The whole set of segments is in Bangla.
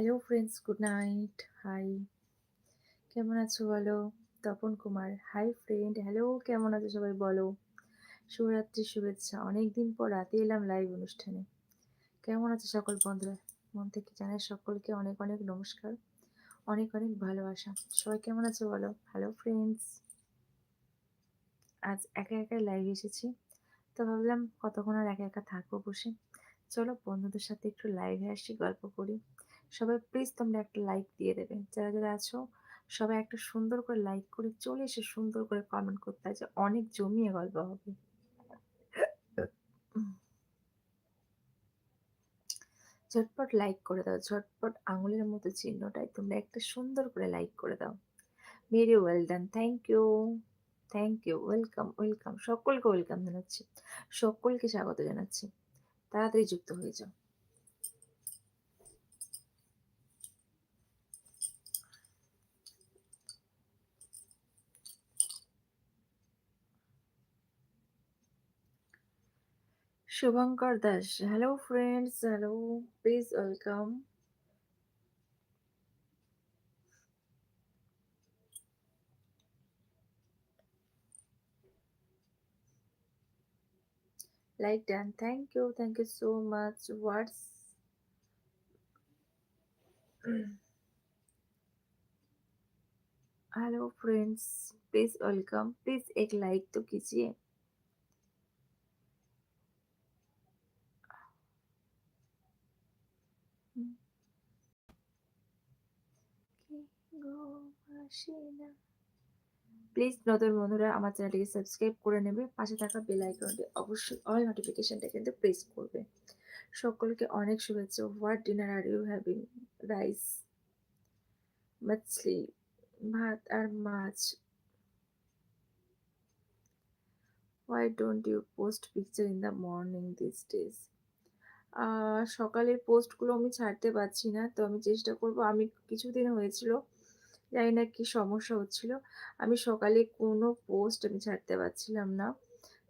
Hello friends good night hi কেমন আছো বলো? Tapan Kumar. Hi friend hello কেমন আছো সবাই বলো? শুভরাত্রির শুভেচ্ছা। অনেক দিন পর রাতে এলাম লাইভ অনুষ্ঠানে। কেমন আছে সকল বন্ধুরা? মন থেকে জানাই সকলকে অনেক অনেক নমস্কার। অনেক অনেক ভালোবাসা। সবাই কেমন আছে বলো? হ্যালো ফ্রেন্ডস আজ একা একা লাইভ এসেছি। তো ভাবলাম কতক্ষণ আর একা একা থাকব বসে? চলো বন্ধুদের সাথে একটু লাইভে আসি, গল্প করি। সবাই প্লিজ তোমরা একটা লাইক দিয়ে দেবে। যারা যারা আছো, সবাই একটা সুন্দর করে লাইক করে চলে এসে সুন্দর করে কমেন্ট করতে আছে অনেক জমিয়ে গল্প হবে। ঝটপট লাইক করে দাও, ঝটপট আঙুলের মতো চিহ্নটাই তোমরা একটা সুন্দর করে লাইক করে দাও। Very well done thank you thank you welcome welcome সকলকে ওয়েলকাম জানাচ্ছি, সকলকে স্বাগত জানাচ্ছি। তাড়াতাড়ি যুক্ত হয়ে যাও। Shubhankar Das hello friends hello please welcome like done. Thank you thank you so much. What's hello friends please welcome please एक लाइक तो कीजिए। প্লিজ নতুন বন্ধুরা, আমার চ্যানেলটিকে সাবস্ক্রাইব করে নেবে। পাশে থাকা বেল আইকনটি অবশ্যই অল নোটিফিকেশনটা কিন্তু প্রেস করবে। সকলকে অনেক শুভেচ্ছা। What dinner are you having rice মাছলি ভাত আর মাছ। Why don't you post picture in the morning this days সকালের পোস্টগুলো আমি ছাড়তে পারছি না, তো আমি চেষ্টা করব। আমি কিছুদিন হয়েছিল জানি না কি সমস্যা হচ্ছিল। আমি সকালে কোনো পোস্ট আমি ছাড়তে পারছিলাম না।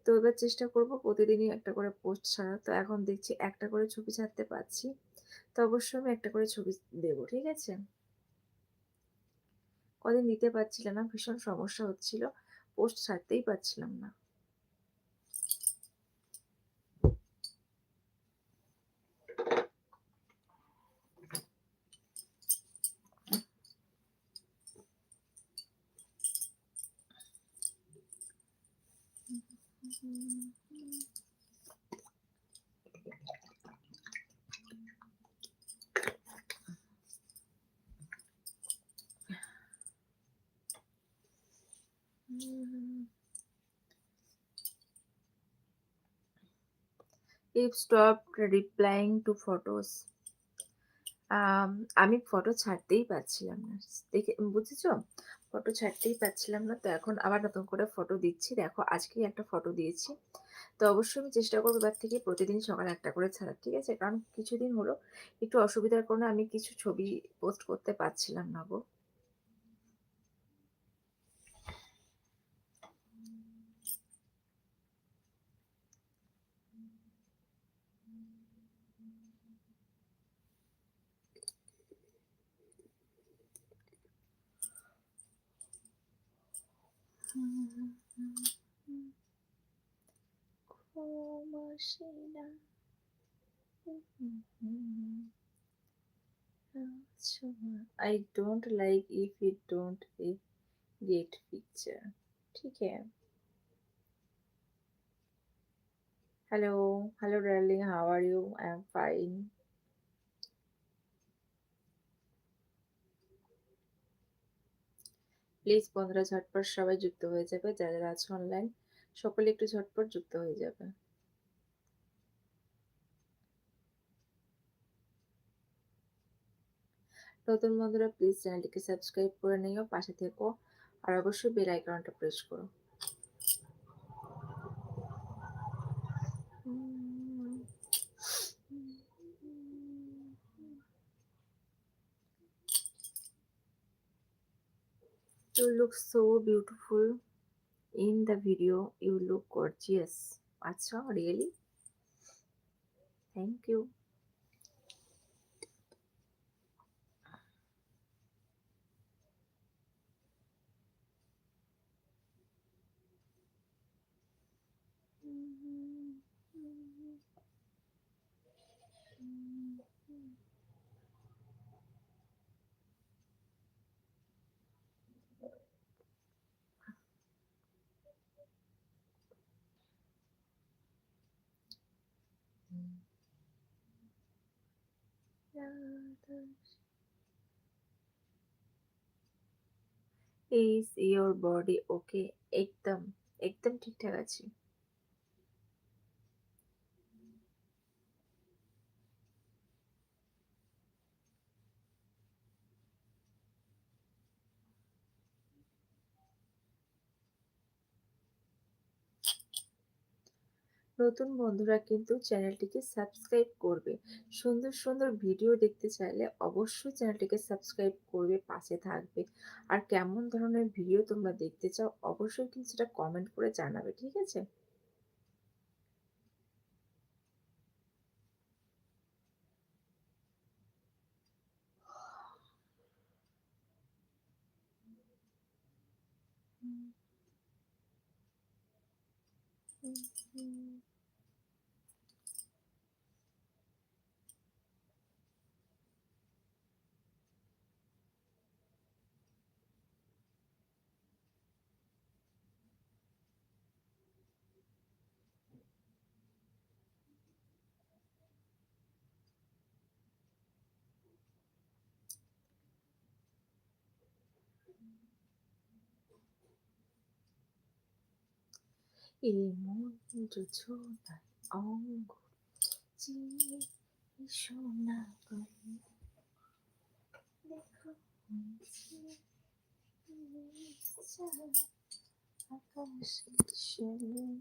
তো এবার চেষ্টা করব প্রতিদিনই একটা করে পোস্ট ছাড়া তো এখন দেখছি একটা করে ছবি ছাড়তে পারছি। তো অবশ্যই আমি একটা করে ছবি দেব, ঠিক আছে? কদিন দিতে পারছিলাম না, ভীষণ সমস্যা হচ্ছিল। পোস্ট ছাড়তেই পারছিলাম না। If stopped replying to photos um, আমি ফটো ছাড়তেই পারছিলাম না দেখে বুঝেছ ফটো ছাড়তেই পারছিলাম না। তো এখন আবার নতুন করে ফটো দিচ্ছি। দেখো, আজকেই একটা ফটো দিয়েছি। তো অবশ্যই আমি চেষ্টা করব এবার থেকে প্রতিদিন সকাল একটা করে ছাড়া ঠিক আছে? কারণ কিছুদিন হলো একটু অসুবিধার কারণে আমি কিছু ছবি পোস্ট করতে পারছিলাম না গো। I don't like if you don't get picture. ठीक है Hello, hello darling, how are you? I am fine. Please বন্ধুরা ঝটপট সবাই যুক্ত হয়ে যাবে যারা যারা আছে অনলাইন সকলে একটু ঝটপট যুক্ত হয়ে যাবে। নতুন বন্ধুরা প্লিজ চ্যানেলটিকে সাবস্ক্রাইব করে নিও, পাশে থেকো, আর অবশ্যই বেল আইকনটা প্রেস করো। You look so beautiful in the video you look gorgeous. Acha really. Thank you. Is your body okay একদম একদম ঠিকঠাক আছি। নতুন বন্ধুরা কিন্তু চ্যানেলটিকে সাবস্ক্রাইব করবে। সুন্দর সুন্দর ভিডিও দেখতে চাইলে অবশ্যই চ্যানেলটিকে সাবস্ক্রাইব করবে, পাশে থাকবে। আর কেমন ধরনের ভিডিও তোমরা দেখতে চাও অবশ্যই কিন্তু সেটা কমেন্ট করে জানাবে, ঠিক আছে? 一梦就出来傲骨今夜你是我的关你的名字工整又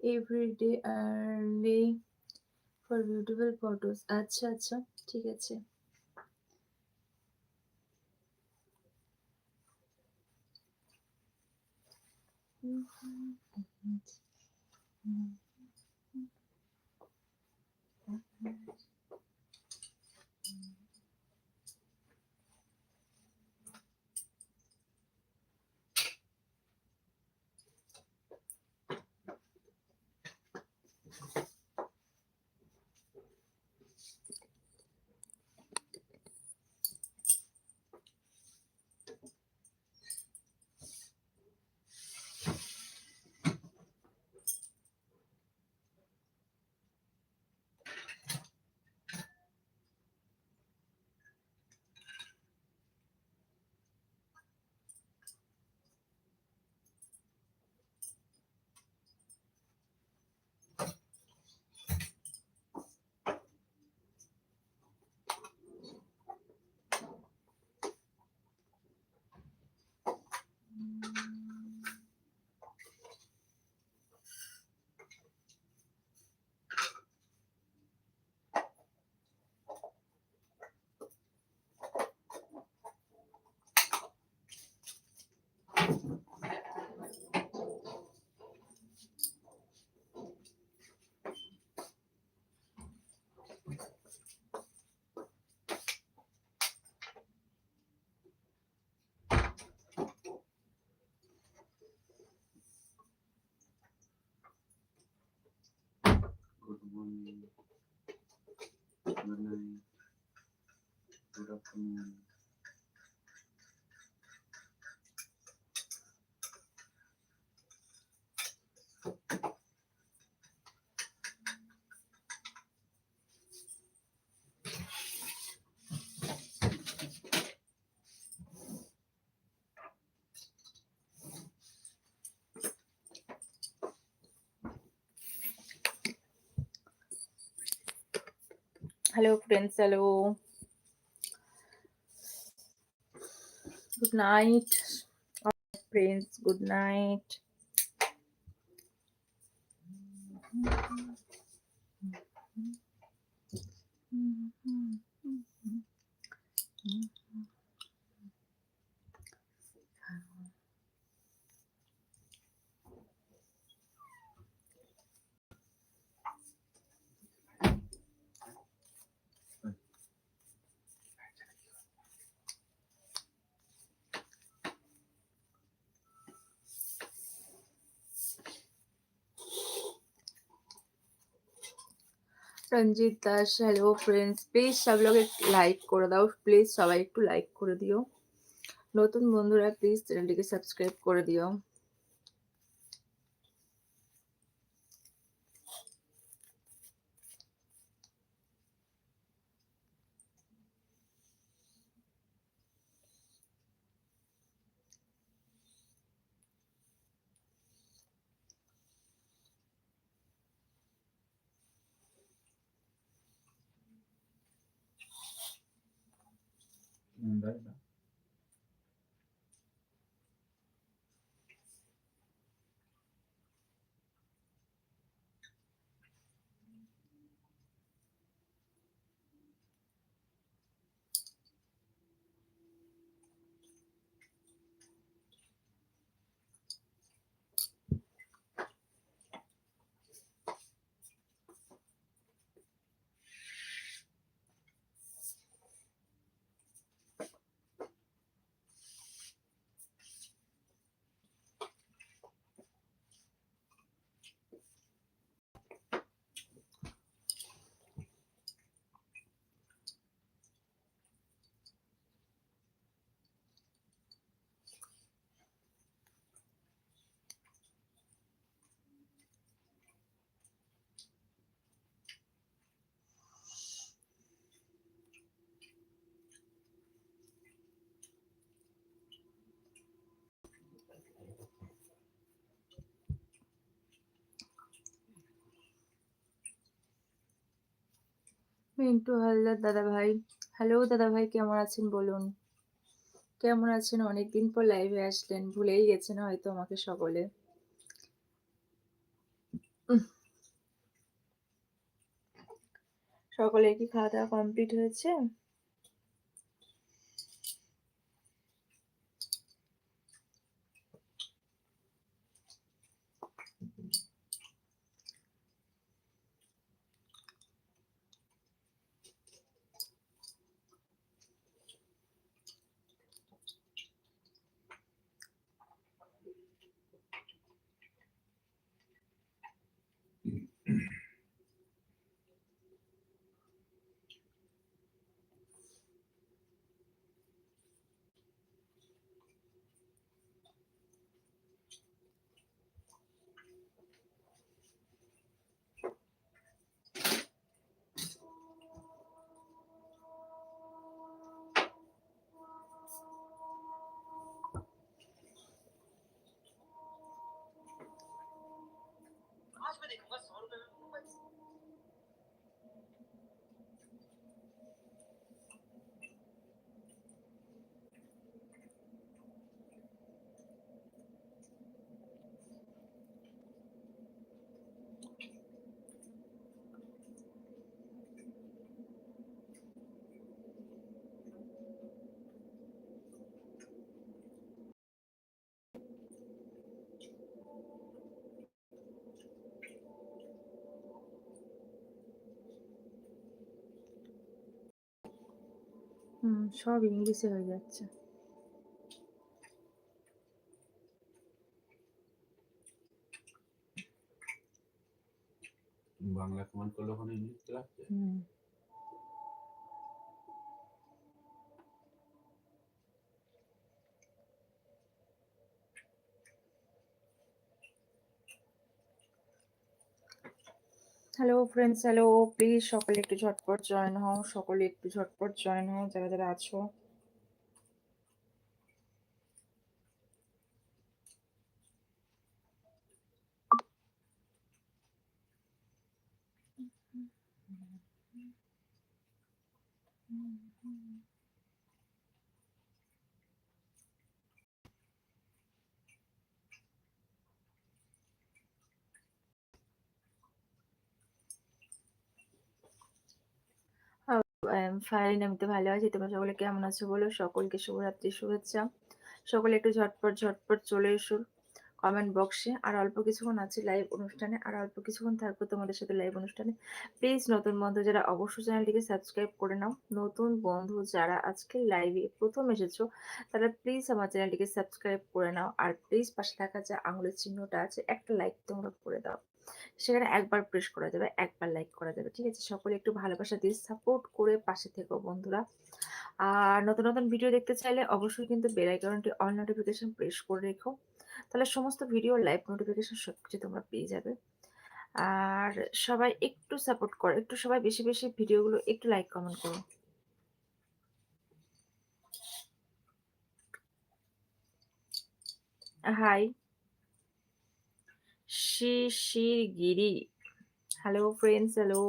every day early for beautiful photos আচ্ছা আচ্ছা ঠিক আছে Thank you. Good night. Good afternoon. Hello, friends. Hello. Good night, friends. Good night. Ranjit Das hello friends please সব লোক লাইক করে দাও। প্লিজ সবাই একটু লাইক করে দিও। নতুন বন্ধুরা প্লিজ চ্যানেলটিকে সাবস্ক্রাইব করে দিও। 嗯等一下 মিন্টু হালদার দাদা ভাই হ্যালো দাদা ভাই কেমন আছেন বলুন? কেমন আছেন? অনেকদিন পর লাইভে আসলেন, ভুলেই গেছেন হয়তো আমাকে সকলে। উহ। সকলের কি খাওয়া দাওয়া কমপ্লিট হয়েছে? সব ইংলিশে হয়ে যাচ্ছে। বাংলা কমেন্ট করলে ওখানে ইংলিশ চলে হ্যালো ফ্রেন্ডস হ্যালো প্লিজ সকলে একটু ঝটপট জয়েন হও। সকলে একটু ঝটপট জয়েন হও, যারা যারা আছো। ফাইন আমি তো ভালো আছি। তোমরা সকলে কেমন আছো বলো? সকলকে শুভরাত্রি, শুভেচ্ছা। সকলে একটু ঝটপট ঝটপট চলে এসো কমেন্ট বক্সে আর অল্প কিছুক্ষণ আছে লাইভ অনুষ্ঠানে। আর অল্প কিছুক্ষণ থাকব তোমাদের সাথে লাইভ অনুষ্ঠানে। প্লিজ নতুন বন্ধু যারা অবশ্যই চ্যানেলটিকে সাবস্ক্রাইব করে নাও। নতুন বন্ধু যারা আজকে লাইভে প্রথম এসেছ, তারা প্লিজ আমার চ্যানেলটিকে সাবস্ক্রাইব করে নাও। আর প্লিজ পাশে থাকা যে আঙুলের চিহ্নটা আছে, একটা লাইক তোমরা করে দাও। সেখানে একবার প্রেস করা যাবে, একবার লাইক করা যাবে, ঠিক আছে? সকলে একটু ভালোবাসা দিয়ে সাপোর্ট করে পাশে থেকো বন্ধুরা। আর নতুন নতুন ভিডিও দেখতে চাইলে অবশ্যই কিন্তু বেল আইকনটি অল নোটিফিকেশন প্রেস করে রেখো। তাহলে সমস্ত ভিডিও লাইভ নোটিফিকেশন সব কিছু তোমরা পেয়ে যাবে। আর সবাই একটু সাপোর্ট করো, একটু সবাই বেশি বেশি ভিডিওগুলো একটু লাইক কমেন্ট করো। Hi Shishirgiri hello friends hello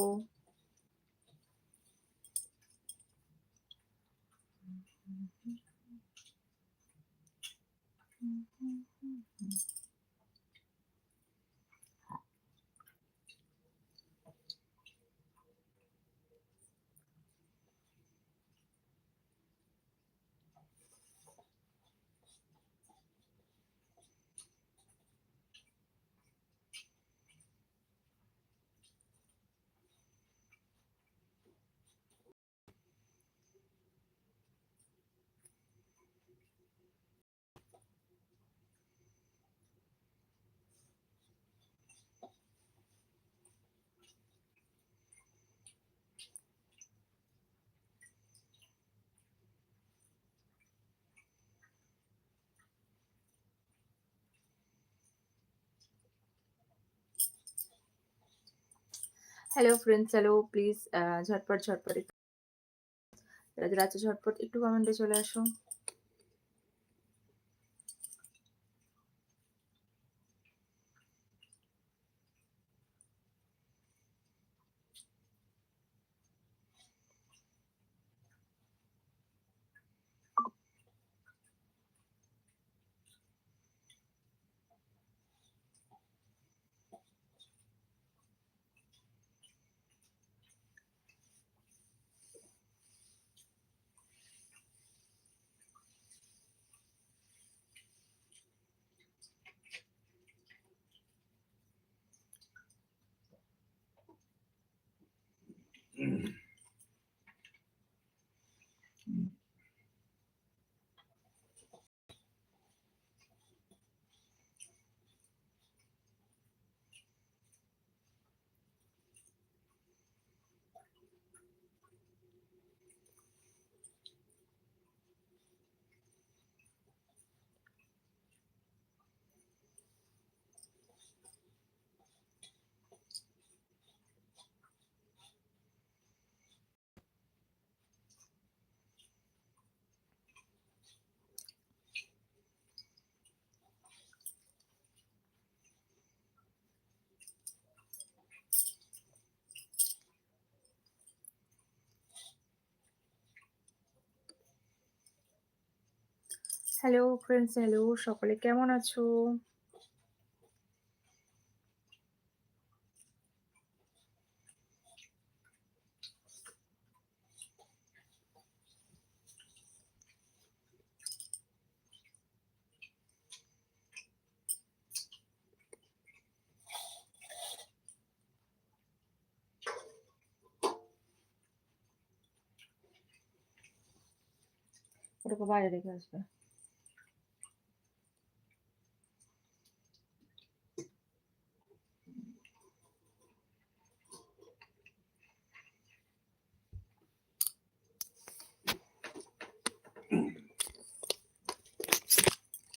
hello friends hello please ঝটপট ঝটপট যারা যারা ঝটপট একটু কমেন্টে চলে আসো। হ্যালো ফ্রেন্ডস হ্যালো সকলে কেমন আছো? ওটাকে বাইরে রেখে আসবে।